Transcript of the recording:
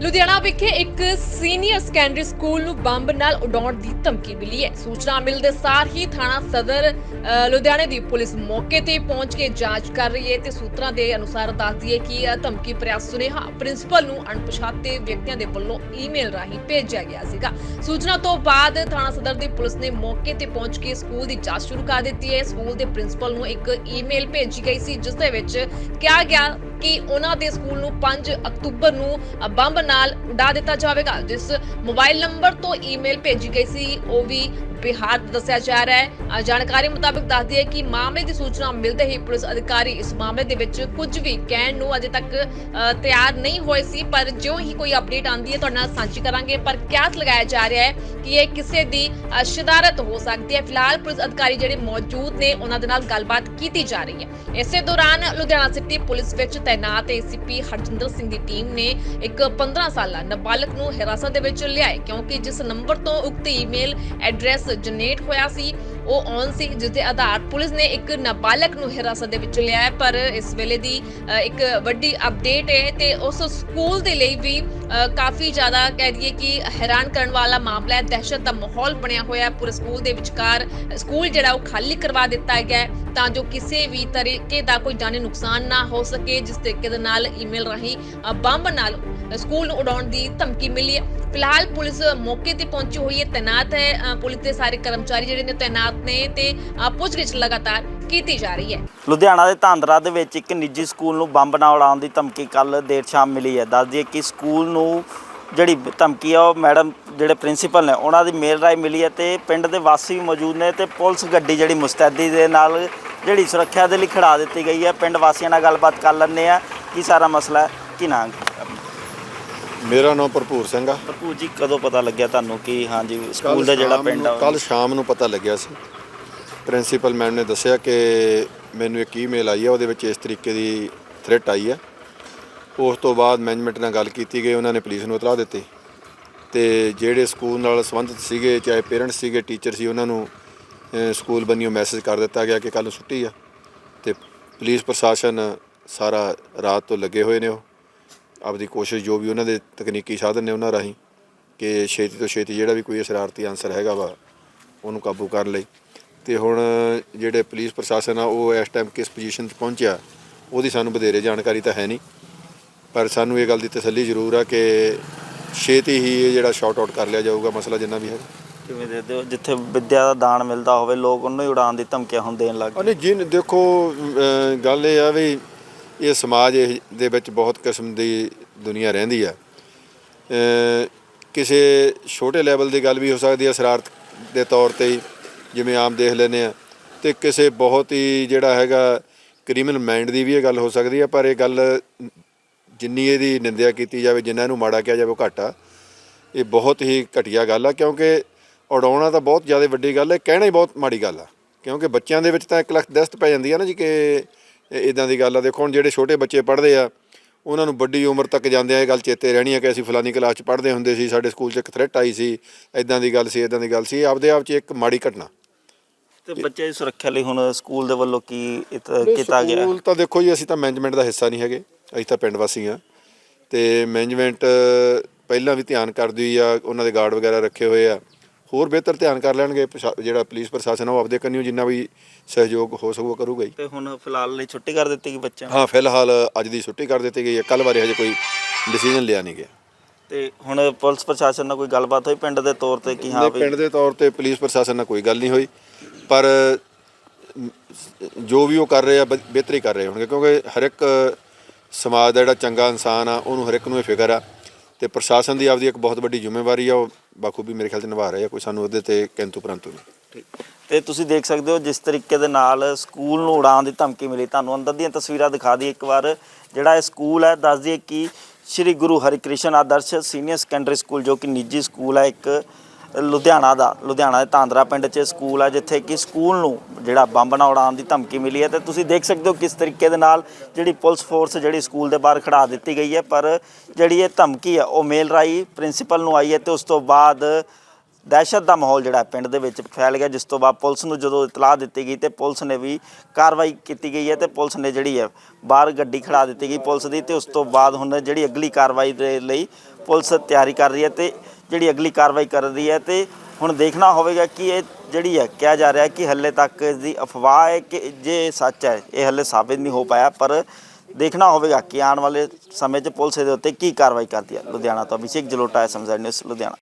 ਲੁਧਿਆਣਾ ਵਿਖੇ ਇੱਕ senior secondary school ਨੂੰ ਬੰਬ ਨਾਲ ਉਡਾਉਣ ਦੀ ਧਮਕੀ ਮਿਲੀ ਹੈ। ਸੂਚਨਾ ਮਿਲਦੇ ਸਾਰ ਹੀ ਥਾਣਾ ਸਦਰ ਲੁਧਿਆਣੇ ਦੀ ਪੁਲਿਸ ਮੌਕੇ ਤੇ ਪਹੁੰਚ ਕੇ ਜਾਂਚ ਕਰ ਰਹੀ ਹੈ ਤੇ ਸੂਤਰਾਂ ਦੇ ਅਨੁਸਾਰ ਦੱਸਦੀ ਹੈ ਕਿ ਇਹ ਧਮਕੀ ਭਰਿਆ ਸੁਨੇਹਾ ਪ੍ਰਿੰਸੀਪਲ ਨੂੰ ਅਣਪਛਾਤੇ ਵਿਅਕਤੀਆਂ ਦੇ ਵੱਲੋਂ ਈਮੇਲ ਰਾਹੀਂ ਭੇਜਿਆ ਗਿਆ ਸੀਗਾ। ਸੂਚਨਾ ਤੋਂ ਬਾਅਦ ਥਾਣਾ ਸਦਰ ਦੀ ਪੁਲਿਸ ਨੇ ਮੌਕੇ ਤੇ ਪਹੁੰਚ ਕੇ ਸਕੂਲ ਦੀ ਜਾਂਚ ਸ਼ੁਰੂ ਕਰ ਦਿੱਤੀ ਹੈ। ਸਕੂਲ ਦੇ ਪ੍ਰਿੰਸੀਪਲ ਨੂੰ ਇੱਕ ਈਮੇਲ ਭੇਜੀ ਗਈ ਸੀ, ਜਿਸ ਦੇ ਵਿੱਚ ਕਿਹਾ ਗਿਆ ਕਿ ਉਹਨਾਂ ਦੇ ਸਕੂਲ ਨੂੰ 5 ਅਕਤੂਬਰ ਨੂੰ ਬੰਬ ਨਾਲ ਉਡਾ ਦਿੱਤਾ ਜਾਵੇਗਾ ਜਿਸ ਮੋਬਾਈਲ ਨੰਬਰ ਤੋਂ ਈਮੇਲ ਭੇਜੀ ਗਈ ਸੀ ਉਹ ਵੀ ਬਿਹਾਰ ਦਾ ਦੱਸਿਆ ਜਾ ਰਿਹਾ ਹੈ। ਜਾਣਕਾਰੀ ਮੁਤਾਬਕ ਦੱਸਦੀ ਹੈ ਕਿ ਮਾਮਲੇ ਦੀ ਸੂਚਨਾ ਮਿਲਦੇ ਹੀ ਪੁਲਿਸ ਅਧਿਕਾਰੀ ਇਸ ਮਾਮਲੇ ਦੇ ਵਿੱਚ ਕੁਝ ਵੀ ਕਹਿਣ ਨੂੰ ਅਜੇ ਤੱਕ ਤਿਆਰ ਨਹੀਂ ਹੋਏ ਸੀ ਪਰ ਜਿਉਂ ਹੀ ਕੋਈ ਅਪਡੇਟ ਆਉਂਦੀ ਹੈ ਤੁਹਾਡੇ ਨਾਲ ਸਾਂਝੀ ਕਰਾਂਗੇ। ਪਰ ਕਿਆਸ ਲਗਾਇਆ ਜਾ ਰਿਹਾ ਹੈ ਕਿ ਇਹ ਕਿਸੇ ਦੀ ਅ, ਸ਼ਰਾਰਤ ਹੋ ਸਕਦੀ ਹੈ। ਫਿਲਹਾਲ ਪੁਲਿਸ ਅਧਿਕਾਰੀ ਜਿਹੜੇ ਮੌਜੂਦ ਨੇ ਉਹਨਾਂ ਦੇ ਨਾਲ ਗੱਲਬਾਤ ਕੀਤੀ ਜਾ ਰਹੀ ਹੈ। ਇਸੇ ਦੌਰਾਨ ਲੁਧਿਆਣਾ ਸਿਟੀ ਪੁਲਿਸ ਵਿੱਚ ਤੈਨਾਤ ਏਸੀਪੀ ਹਰਜਿੰਦਰ ਸਿੰਘ ਦੀ ਟੀਮ ਨੇ ਇੱਕ 15 ਸਾਲਾ ਨਾਬਾਲਗ ਨੂੰ ਹਿਰਾਸਤ ਦੇ ਵਿੱਚ ਲਿਆ ਕਿਉਂਕਿ ਜਿਸ ਨੰਬਰ ਤੋਂ ਉਕਤ ਈਮੇਲ ਐਡਰੈਸ ਜਨਰੇਟ ਹੋਇਆ ਸੀ ਉਹ ਔਨ ਸੀ ਜਿਸ ਦੇ ਆਧਾਰ ਪੁਲਿਸ ਨੇ ਇੱਕ ਨਾਬਾਲਗ ਨੂੰ ਹਿਰਾਸਤ ਦੇ ਵਿੱਚ ਲਿਆ ਹੈ। ਪਰ ਇਸ ਵੇਲੇ ਦੀ ਇੱਕ ਵੱਡੀ ਅਪਡੇਟ ਹੈ ਤੇ ਉਸ ਸਕੂਲ ਦੇ ਲਈ ਵੀ ਅ, ਕਾਫੀ ਜ਼ਿਆਦਾ ਕਹਿ ਦਈਏ ਕਿ ਹੈਰਾਨ ਕਰਨ ਵਾਲਾ ਮਾਮਲਾ ਹੈ। ਦਹਿਸ਼ਤ ਦਾ ਮਾਹੌਲ ਬਣਿਆ ਹੋਇਆ ਹੈ। ਪੂਰੇ ਸਕੂਲ ਦੇ ਵਿਚਕਾਰ ਸਕੂਲ ਜਿਹੜਾ ਉਹ ਖਾਲੀ ਕਰਵਾ ਦਿੱਤਾ ਗਿਆ ਹੈ ਤਾਂ ਜੋ ਕਿਸੇ ਵੀ ਤਰੀਕੇ ਦਾ ਕੋਈ ਜਾਨੀ ਨੁਕਸਾਨ ਨਾ ਹੋ ਸਕੇ ਜਿਸ ਤਰੀਕੇ ਦੇ ਨਾਲ ਈਮੇਲ ਰਾਹੀਂ ਬੰਬ ਨਾਲ ਸਕੂਲ ਨੂੰ ਉਡਾਉਣ ਦੀ ਧਮਕੀ ਮਿਲੀ ਹੈ। ਫਿਲਹਾਲ ਪੁਲਿਸ ਮੌਕੇ ਤੇ ਪਹੁੰਚੀ ਹੋਈ ਹੈ। ਤੈਨਾਤ ਹੈ। ਅ, ਪੁਲਿਸ ਦੇ ਸਾਰੇ ਕਰਮਚਾਰੀ ਜਿਹੜੇ ਨੇ ਤੈਨਾਤ ਨੇ ਤੇ ਪੁੱਛਗਿੱਛ ਲਗਾਤਾਰ ਕੀਤੀ ਜਾ ਰਹੀ ਹੈ। ਲੁਧਿਆਣਾ ਦੇ ਧਾਂਦਰਾ ਦੇ ਵਿੱਚ ਇੱਕ ਨਿੱਜੀ ਸਕੂਲ ਨੂੰ ਬੰਬ ਨਾਲ ਉਡਾਉਣ ਦੀ ਧਮਕੀ ਕੱਲ ਦੇਰ ਸ਼ਾਮ ਮਿਲੀ ਹੈ। ਦੱਸ ਦਈਏ ਕਿ ਸਕੂਲ ਨੂੰ ਜਿਹੜੀ ਧਮਕੀ ਆ, ਉਹ ਮੈਡਮ ਜਿਹੜੇ ਪ੍ਰਿੰਸੀਪਲ ਨੇ, ਉਹਨਾਂ ਦੀ ਮੇਲ ਰਾਈ ਮਿਲੀ ਹੈ ਤੇ ਪਿੰਡ ਦੇ ਵਾਸੀ ਵੀ ਮੌਜੂਦ ਨੇ ਤੇ ਪੁਲਿਸ ਗੱਡੀ ਜਿਹੜੀ ਮੁਸਤੈਦੀ ਦੇ ਨਾਲ ਜਿਹੜੀ ਸੁਰੱਖਿਆ ਦੇ ਲਈ ਖੜਾ ਦਿੱਤੀ ਗਈ ਹੈ। ਪਿੰਡ ਵਾਸੀਆਂ ਨਾਲ ਗੱਲਬਾਤ ਕਰ ਲੈਂਦੇ ਆ ਕੀ ਸਾਰਾ ਮਸਲਾ ਹੈ? ਕੀ ਨਾਂ ਮੇਰਾ ਨਾਮ ਭਰਪੂਰ ਸਿੰਘ ਆ। ਭਰਪੂਰ ਜੀ ਕਦੋਂ ਪਤਾ ਲੱਗਿਆ ਤੁਹਾਨੂੰ ਕਿ ਹਾਂਜੀ ਸਕੂਲ ਦਾ ਜਿਹੜਾ ਪਿੰਡ ਆ ਕੱਲ ਸ਼ਾਮ ਨੂੰ ਪਤਾ ਲੱਗਿਆ ਸੀ। ਪ੍ਰਿੰਸੀਪਲ ਮੈਮ ਨੇ ਦੱਸਿਆ ਕਿ ਮੈਨੂੰ ਇੱਕ ਈਮੇਲ ਆਈ ਹੈ ਉਹਦੇ ਵਿੱਚ ਇਸ ਤਰੀਕੇ ਦੀ ਥ੍ਰੈਟ ਆਈ ਹੈ ਉਸ ਤੋਂ ਬਾਅਦ ਮੈਨੇਜਮੈਂਟ ਨਾਲ ਗੱਲ ਕੀਤੀ ਗਈ ਉਹਨਾਂ ਨੇ ਪੁਲਿਸ ਨੂੰ ਇਤਲਾਹ ਦਿੱਤੀ। ਤੇ ਜਿਹੜੇ ਸਕੂਲ ਨਾਲ ਸੰਬੰਧਿਤ ਸੀਗੇ ਚਾਹੇ ਪੇਰੈਂਟਸ ਸੀਗੇ ਟੀਚਰ ਸੀ ਉਹਨਾਂ ਨੂੰ ਸਕੂਲ ਬੰਨਿਓ ਮੈਸੇਜ ਕਰ ਦਿੱਤਾ ਗਿਆ ਕਿ ਕੱਲ ਨੂੰ ਛੁੱਟੀ ਆ। ਤੇ ਪੁਲਿਸ ਪ੍ਰਸ਼ਾਸਨ ਸਾਰਾ ਰਾਤ ਤੋਂ ਲੱਗੇ ਹੋਏ ਨੇ ਉਹ। ਆਪਦੀ ਕੋਸ਼ਿਸ਼ ਜੋ ਵੀ ਉਹਨਾਂ ਦੇ ਤਕਨੀਕੀ ਸਾਧਨ ਨੇ ਉਹਨਾਂ ਰਾਹੀਂ ਕਿ ਛੇਤੀ ਤੋਂ ਛੇਤੀ ਜਿਹੜਾ ਵੀ ਕੋਈ ਸ਼ਰਾਰਤੀ ਅਨਸਰ ਹੈਗਾ ਵਾ ਉਹਨੂੰ ਕਾਬੂ ਕਰ ਲਈ ਤੇ ਹੁਣ ਜਿਹੜੇ ਪੁਲਿਸ ਪ੍ਰਸ਼ਾਸਨ ਆ ਉਹ ਇਸ ਟਾਈਮ ਕਿਸ ਪੋਜੀਸ਼ਨ 'ਤੇ ਪਹੁੰਚਿਆ ਉਹਦੀ ਸਾਨੂੰ ਵਧੇਰੇ ਜਾਣਕਾਰੀ ਤਾਂ ਹੈ ਨਹੀਂ। ਪਰ ਸਾਨੂੰ ਇਹ ਗੱਲ ਦੀ ਤਸੱਲੀ ਜ਼ਰੂਰ ਆ ਕਿ ਛੇਤੀ ਹੀ ਇਹ ਜਿਹੜਾ ਸ਼ਾਰਟ ਆਊਟ ਕਰ ਲਿਆ ਜਾਊਗਾ ਮਸਲਾ ਜਿੰਨਾ ਵੀ ਹੈ ਕਿਵੇਂ ਦੇ ਹੋ ਜਿੱਥੇ ਵਿੱਦਿਆ ਦਾ ਦਾਨ ਮਿਲਦਾ ਹੋਵੇ ਲੋਕ ਉਹਨੂੰ ਹੀ ਉਡਾਉਣ ਦੀ ਧਮਕੀਆਂ ਹੁਣ ਦੇਣ ਲੱਗ ਗਏ ਅਨੇ ਜਿਨ ਦੇਖੋ ਗੱਲ ਇਹ ਆ ਵੀ ਇਹ ਸਮਾਜ ਇਹ- ਦੇ ਵਿੱਚ ਬਹੁਤ ਕਿਸਮ ਦੀ ਦੁਨੀਆ ਰਹਿੰਦੀ ਆ ਕਿਸੇ ਛੋਟੇ ਲੈਵਲ ਦੀ ਗੱਲ ਵੀ ਹੋ ਸਕਦੀ ਹੈ ਸ਼ਰਾਰਤ ਦੇ ਤੌਰ ਤੇ ਜਿਵੇਂ ਆਮ ਦੇਖ ਲੈਂਦੇ ਆ ਤੇ ਕਿਸੇ ਬਹੁਤ ਹੀ ਜਿਹੜਾ ਹੈਗਾ ਕ੍ਰਿਮੀਨਲ ਮਾਈਂਡ ਦੀ ਵੀ ਇਹ ਗੱਲ ਹੋ ਸਕਦੀ ਹੈ, ਪਰ ਇਹ ਗੱਲ ਜਿੰਨੀ ਇਹਦੀ ਨਿੰਦਿਆ ਕੀਤੀ ਜਾਵੇ, ਜਿੰਨਾ ਇਹਨੂੰ ਮਾੜਾ ਕਿਹਾ ਜਾਵੇ ਉਹ ਘੱਟ ਆ। ਇਹ ਬਹੁਤ ਹੀ ਘਟੀਆ ਗੱਲ ਆ, ਕਿਉਂਕਿ ਉਡਾਉਣਾ ਤਾਂ ਬਹੁਤ ਜ਼ਿਆਦਾ ਵੱਡੀ ਗੱਲ ਹੈ, ਕਹਿਣਾ ਹੀ ਬਹੁਤ ਮਾੜੀ ਗੱਲ ਆ। ਕਿਉਂਕਿ ਬੱਚਿਆਂ ਦੇ ਵਿੱਚ ਤਾਂ ਇੱਕ ਲੱਖ ਦਸਤ ਪੈ ਜਾਂਦੀ ਆ ਨਾ ਜੀ, ਕਿ ਇਦਾਂ ਦੀ ਗੱਲ ਆ। ਦੇਖੋ ਹੁਣ ਜਿਹੜੇ ਛੋਟੇ ਬੱਚੇ ਪੜ੍ਹਦੇ ਆ ਉਹਨਾਂ ਨੂੰ ਵੱਡੀ ਉਮਰ ਤੱਕ ਜਾਂਦੇ ਆ ਇਹ ਗੱਲ ਚੇਤੇ ਰਹਿਣੀ ਆ ਕਿ ਅਸੀਂ ਫਲਾਨੀ ਕਲਾਸ 'ਚ ਪੜ੍ਹਦੇ ਹੁੰਦੇ ਸੀ ਸਾਡੇ ਸਕੂਲ 'ਚ ਇੱਕ ਥ੍ਰੈਟ ਆਈ ਸੀ ਇਦਾਂ ਦੀ ਗੱਲ ਸੀ ਇਦਾਂ ਦੀ ਗੱਲ ਸੀ। ਆਪਦੇ ਆਪ 'ਚ ਇੱਕ ਮਾੜੀ ਘਟਨਾ। ਤੇ ਬੱਚੇ ਦੀ ਸੁਰੱਖਿਆ ਲਈ ਹੁਣ ਸਕੂਲ ਦੇ ਵੱਲੋਂ ਕੀ ਕੀਤਾ ਗਿਆ? ਸਕੂਲ ਤਾਂ ਦੇਖੋ ਜੀ ਅਸੀਂ ਤਾਂ ਮੈਨੇਜਮੈਂਟ ਦਾ ਹਿੱਸਾ ਨਹੀਂ ਹੈਗੇ। ਅਸੀਂ ਤਾਂ ਪਿੰਡ ਵਾਸੀ ਆ। ਤੇ ਮੈਨੇਜਮੈਂਟ ਪਹਿਲਾਂ ਵੀ ਧਿਆਨ ਕਰਦੀ ਆ ਉਹਨਾਂ ਦੇ ਗਾਰਡ ਵਗੈਰਾ ਰੱਖੇ ਹੋਏ ਆ। ਹੋਰ ਬਿਹਤਰ ਧਿਆਨ ਕਰ ਲੈਣਗੇ ਪ੍ਰਸ਼ਾ- ਜਿਹੜਾ ਪੁਲਿਸ ਪ੍ਰਸ਼ਾਸਨ ਆ ਉਹ ਆਪਦੇ ਕੰਨਿਓ ਜਿੰਨਾ ਵੀ ਸਹਿਯੋਗ ਹੋ ਸਕੂਗਾ ਕਰੂਗਾ ਹੀ। ਤੇ ਹੁਣ ਫਿਲਹਾਲ ਲਈ ਛੁੱਟੀ ਕਰ ਦਿੱਤੀ ਗਈ ਬੱਚਿਆਂ ਨੂੰ? ਹਾਂ ਫਿਲਹਾਲ ਅੱਜ ਦੀ ਛੁੱਟੀ ਕਰ ਦਿੱਤੀ ਗਈ ਹੈ ਕੱਲ ਬਾਰੇ ਹਜੇ ਕੋਈ ਡਿਸੀਜਨ ਲਿਆ ਨਹੀਂ ਗਿਆ। ਤੇ ਹੁਣ ਪੁਲਿਸ ਪ੍ਰਸ਼ਾਸਨ ਨਾਲ ਕੋਈ ਗੱਲਬਾਤ ਹੋਈ ਪਿੰਡ ਦੇ ਤੌਰ ਤੇ ਕਿ ਹਾਂ ਨਹੀਂ, ਵੀ ਪਿੰਡ ਦੇ ਤੌਰ ਤੇ ਪੁਲਿਸ ਪ੍ਰਸ਼ਾਸਨ ਨਾਲ ਕੋਈ ਗੱਲ ਨਹੀਂ ਹੋਈ ਪਰ ਜੋ ਵੀ ਉਹ ਕਰ ਰਹੇ ਆ ਬ- ਬਿਹਤਰ ਹੀ ਕਰ ਰਹੇ ਹੋਣਗੇ ਕਿਉਂਕਿ ਹਰ ਇੱਕ ਸਮਾਜ ਦਾ ਜਿਹੜਾ ਚੰਗਾ ਇਨਸਾਨ ਆ ਉਹਨੂੰ ਹਰ ਇੱਕ ਨੂੰ ਇਹ ਫਿਕਰ ਆ। ਤੇ ਪ੍ਰਸ਼ਾਸਨ ਦੀ ਆਪਦੀ ਇੱਕ ਬਹੁਤ ਵੱਡੀ ਜ਼ਿੰਮੇਵਾਰੀ ਆ ਉਹ ਬਾਖੂਬੀ ਮੇਰੇ ਖਿਆਲ 'ਚ ਨਿਭਾ ਰਹੇ ਆ, ਕੋਈ ਸਾਨੂੰ ਉਹਦੇ ਤੇ ਕਿੰਤੂ ਪਰੰਤੂ ਨਹੀਂ। ਤੇ ਤੁਸੀਂ ਦੇਖ ਸਕਦੇ ਹੋ ਜਿਸ ਤਰੀਕੇ ਦੇ ਨਾਲ ਸਕੂਲ ਨੂੰ ਉਡਾਉਣ ਦੀ ਧਮਕੀ ਮਿਲੀ। ਤੁਹਾਨੂੰ ਅੰਦਰ ਦੀਆਂ ਤਸਵੀਰਾਂ ਦਿਖਾ ਦਈਏ ਇੱਕ ਵਾਰ। ਜਿਹੜਾ ਇਹ ਸਕੂਲ ਹੈ, ਦੱਸ ਦਈਏ ਕਿ Sri Guru Harkrishan Adarsh senior secondary school, ਜੋ ਕਿ ਨਿੱਜੀ ਸਕੂਲ ਹੈ, ਇੱਕ ਲੁਧਿਆਣਾ ਦਾ, ਲੁਧਿਆਣਾ ਦੇ ਤਾਂਦਰਾ ਪਿੰਡ 'ਚ ਸਕੂਲ ਹੈ ਜਿੱਥੇ ਕਿ ਸਕੂਲ ਨੂੰ ਜਿਹੜਾ ਬੰਬ ਨਾਲ ਉਡਾਉਣ ਦੀ ਧਮਕੀ ਮਿਲੀ ਹੈ। ਤੇ ਤੁਸੀਂ ਦੇਖ ਸਕਦੇ ਹੋ ਕਿਸ ਤਰੀਕੇ ਦੇ ਨਾਲ ਜਿਹੜੀ ਪੁਲਿਸ ਫੋਰਸ ਜਿਹੜੀ ਸਕੂਲ ਦੇ ਬਾਹਰ ਖੜਾ ਦਿੱਤੀ ਗਈ ਹੈ, ਪਰ ਜਿਹੜੀ ਇਹ ਧਮਕੀ ਹੈ, ਉਹ ਮੇਲ ਰਾਈ ਪ੍ਰਿੰਸੀਪਲ ਨੂੰ ਆਈ ਹੈ ਤੇ ਉਸ ਤੋਂ ਬਾਅਦ ਦਹਿਸ਼ਤ ਦਾ ਮਾਹੌਲ ਜਿਹੜਾ ਪਿੰਡ ਦੇ ਵਿੱਚ ਫੈਲ ਗਿਆ, ਜਿਸ ਤੋਂ ਬਾਅਦ ਪੁਲਿਸ ਨੂੰ ਜਦੋਂ ਇਤਲਾਹ ਦਿੱਤੀ ਗਈ ਤੇ ਪੁਲਿਸ ਨੇ ਵੀ ਕਾਰਵਾਈ ਕੀਤੀ ਗਈ ਹੈ ਤੇ ਪੁਲਿਸ ਨੇ ਜਿਹੜੀ ਹੈ ਬਾਹਰ ਗੱਡੀ ਖੜਾ ਦਿੱਤੀ ਗਈ ਪੁਲਿਸ ਦੀ ਤੇ ਉਸ ਤੋਂ ਬਾਅਦ ਹੁਣ ਜਿਹੜੀ ਅਗਲੀ ਕਾਰਵਾਈ ਦੇ ਲਈ ਪੁਲਿਸ ਤਿਆਰੀ ਕਰ ਰਹੀ ਹੈ ਤੇ ਜਿਹੜੀ ਅਗਲੀ ਕਾਰਵਾਈ ਕਰ ਰਹੀ ਹੈ ਤੇ ਹੁਣ ਦੇਖਣਾ ਹੋਵੇਗਾ ਕਿ ਇਹ ਜਿਹੜੀ ਹੈ, ਕਿਹਾ ਜਾ ਰਿਹਾ ਕਿ ਹੱਲੇ ਤੱਕ ਇਸ ਦੀ ਅਫਵਾਹ ਹੈ ਕਿ ਜੇ ਇਹ ਸੱਚ ਹੈ, ਇਹ ਹੱਲੇ ਸਾਬਿਤ ਨਹੀਂ ਹੋ ਪਾਇਆ, ਪਰ ਦੇਖਣਾ ਹੋਵੇਗਾ ਕਿ ਆਉਣ ਵਾਲੇ ਸਮੇਂ 'ਚ ਪੁਲਿਸ ਇਹਦੇ ਉੱਤੇ ਕੀ ਕਾਰਵਾਈ ਕਰਦੀ ਹੈ। ਲੁਧਿਆਣਾ ਤੋਂ ਅਭਿਸ਼ੇਕ ਜਲੋਟਾ ਐਸਐਮਜ਼ੈਡ ਨਿਊਜ਼, ਲੁਧਿਆਣਾ।